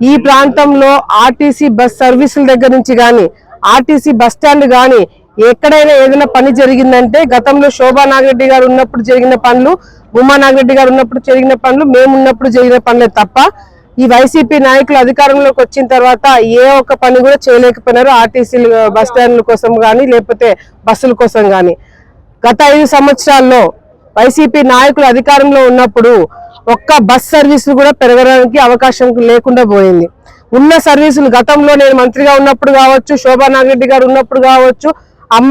ఈ ప్రాంతంలో RTC bus సర్వీసుల దగ్గర నుంచి కానీ ఆర్టీసీ బస్ స్టాండ్ కానీ ఎక్కడైనా ఏదైనా పని జరిగిందంటే గతంలో శోభా నాగరెడ్డి గారు ఉన్నప్పుడు జరిగిన పనులు ఉమా నాగరెడ్డి గారు ఉన్నప్పుడు జరిగిన పనులు మేము ఉన్నప్పుడు జరిగిన పనులే తప్ప ఈ వైసీపీ నాయకులు అధికారంలోకి వచ్చిన తర్వాత ఏ ఒక్క పని కూడా చేయలేకపోయినారు ఆర్టీసీ బస్ స్టాండ్ల కోసం కానీ లేకపోతే బస్సుల కోసం కానీ గత ఐదు సంవత్సరాల్లో వైసీపీ నాయకులు అధికారంలో ఉన్నప్పుడు ఒక్క బస్ సర్వీసులు కూడా పెరగడానికి అవకాశం లేకుండా పోయింది. ఉన్న సర్వీసులు గతంలో నేను మంత్రిగా ఉన్నప్పుడు కావచ్చు శోభా నాగరెడ్డి గారు ఉన్నప్పుడు కావచ్చు అమ్మ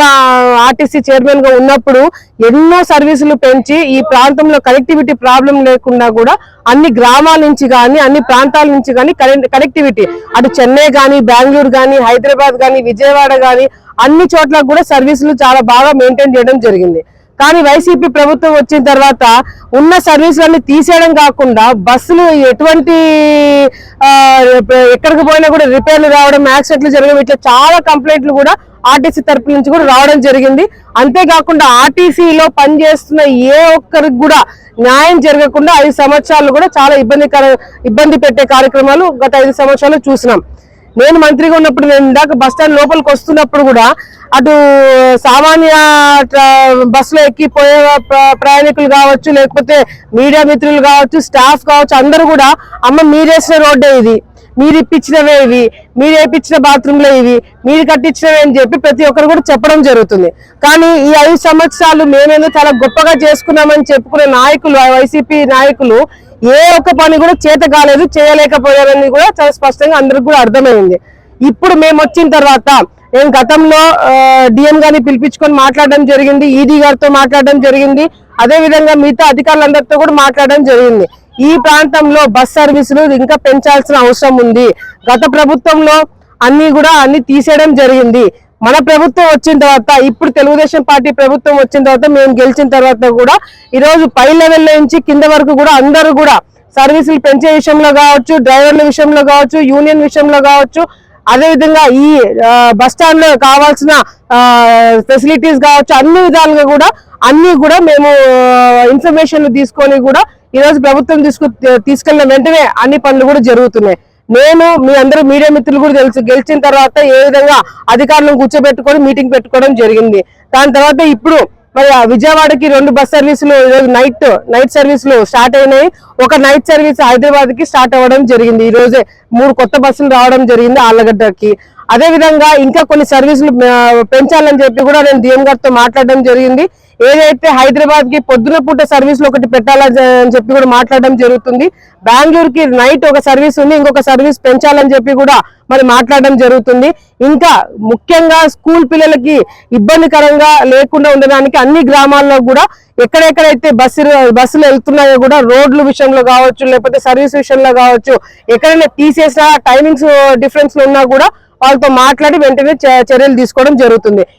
ఆర్టీసీ చైర్మన్గా ఉన్నప్పుడు ఎన్నో సర్వీసులు పెంచి ఈ ప్రాంతంలో కనెక్టివిటీ ప్రాబ్లం లేకుండా కూడా అన్ని గ్రామాల నుంచి కానీ అన్ని ప్రాంతాల నుంచి కానీ కనెక్టివిటీ. అటు చెన్నై కానీ బెంగళూరు కానీ హైదరాబాద్ కానీ విజయవాడ కానీ అన్ని చోట్ల కూడా సర్వీసులు చాలా బాగా మెయింటైన్ చేయడం జరిగింది. కానీ వైసీపీ ప్రభుత్వం వచ్చిన తర్వాత ఉన్న సర్వీసులన్నీ తీసేయడం కాకుండా బస్సులు ఎటువంటి ఎక్కడికి పోయినా కూడా రిపేర్లు రావడం యాక్సిడెంట్లు జరగడం ఇట్లా చాలా కంప్లైంట్లు కూడా ఆర్టీసీ తరపు నుంచి కూడా రావడం జరిగింది. అంతేకాకుండా ఆర్టీసీలో పనిచేస్తున్న ఏ ఒక్కరికి కూడా న్యాయం జరగకుండా ఐదు సంవత్సరాలు కూడా చాలా ఇబ్బందికర ఇబ్బంది పెట్టే కార్యక్రమాలు గత ఐదు సంవత్సరాలు చూసినాం. నేను మంత్రిగా ఉన్నప్పుడు నేను ఇందాక బస్ స్టాండ్ లోపలికి వస్తున్నప్పుడు కూడా అటు సామాన్య బస్సులో ఎక్కిపోయే ప్రయాణికులు కావచ్చు లేకపోతే మీడియా మిత్రులు కావచ్చు స్టాఫ్ కావచ్చు అందరూ కూడా అమ్మ మీరేసిన రోడ్డే ఇది. మీరు ఇప్పించినవే ఇవి మీరు వేయించిన బాత్రూంలో ఇవి మీరు కట్టించినవే అని చెప్పి ప్రతి ఒక్కరు కూడా చెప్పడం జరుగుతుంది. కానీ ఈ ఐదు సంవత్సరాలు మేమేదో చాలా గొప్పగా చేసుకున్నామని చెప్పుకునే నాయకులు వైసీపీ నాయకులు ఏ ఒక్క పని కూడా చేత కాలేదు చేయలేకపోయారని కూడా చాలా స్పష్టంగా అందరికి కూడా అర్థమైంది. ఇప్పుడు మేము వచ్చిన తర్వాత నేను గతంలో డిఎం గారిని పిలిపించుకొని మాట్లాడడం జరిగింది ఈడీ గారితో మాట్లాడడం జరిగింది అదే విధంగా మిగతా అధికారులందరితో కూడా మాట్లాడడం జరిగింది. ఈ ప్రాంతంలో బస్ సర్వీసులు ఇంకా పెంచాల్సిన అవసరం ఉంది. గత ప్రభుత్వంలో అన్ని కూడా అన్ని తీసేయడం జరిగింది. మన ప్రభుత్వం వచ్చిన తర్వాత ఇప్పుడు తెలుగుదేశం పార్టీ ప్రభుత్వం వచ్చిన తర్వాత మేము గెలిచిన తర్వాత కూడా ఈరోజు పై లెవెల్ నుంచి కింద వరకు కూడా అందరూ కూడా సర్వీసులు పెంచే విషయంలో కావచ్చు డ్రైవర్ల విషయంలో కావచ్చు యూనియన్ విషయంలో కావచ్చు అదే విధంగా ఈ బస్ స్టాండ్లో కావాల్సిన ఫెసిలిటీస్ కావచ్చు అన్ని విధాలుగా కూడా అన్ని కూడా మేము ఇన్ఫర్మేషన్ తీసుకొని కూడా ఈరోజు ప్రభుత్వం తీసుకు తీసుకెళ్ళిన వెంటనే అన్ని పనులు కూడా జరుగుతున్నాయి. నేను మీ అందరూ మీడియా మిత్రులు కూడా తెలుసు గెలిచిన తర్వాత ఏ విధంగా అధికారులను కూర్చోబెట్టుకొని మీటింగ్ పెట్టుకోవడం జరిగింది. దాని తర్వాత ఇప్పుడు మరి విజయవాడకి రెండు బస్ సర్వీసులు ఈరోజు నైట్ నైట్ సర్వీసులు స్టార్ట్ అయినాయి. ఒక నైట్ సర్వీస్ హైదరాబాద్కి స్టార్ట్ అవ్వడం జరిగింది. ఈ రోజే మూడు కొత్త బస్సులు రావడం జరిగింది ఆళ్ళగడ్డకి. అదే విధంగా ఇంకా కొన్ని సర్వీసులు పెంచాలని చెప్పి కూడా నేను డిఎం గారితో మాట్లాడడం జరిగింది. ఏదైతే హైదరాబాద్కి పొద్దున పూట సర్వీసులు ఒకటి పెట్టాలని చెప్పి కూడా మాట్లాడడం జరుగుతుంది. బెంగళూరుకి నైట్ ఒక సర్వీస్ ఉంది ఇంకొక సర్వీస్ పెంచాలని చెప్పి కూడా మరి మాట్లాడడం జరుగుతుంది. ఇంకా ముఖ్యంగా స్కూల్ పిల్లలకి ఇబ్బందికరంగా లేకుండా ఉండడానికి అన్ని గ్రామాల్లో కూడా ఎక్కడెక్కడైతే బస్సు బస్సులు వెళ్తున్నాయో కూడా రోడ్ల విషయంలో కావచ్చు లేకపోతే సర్వీస్ విషయంలో కావచ్చు ఎక్కడైనా తీసేసిన టైమింగ్స్ డిఫరెన్స్ ఉన్నా కూడా వాళ్ళతో మాట్లాడి వెంటనే చ- చర్యలు తీసుకోవడం జరుగుతుంది.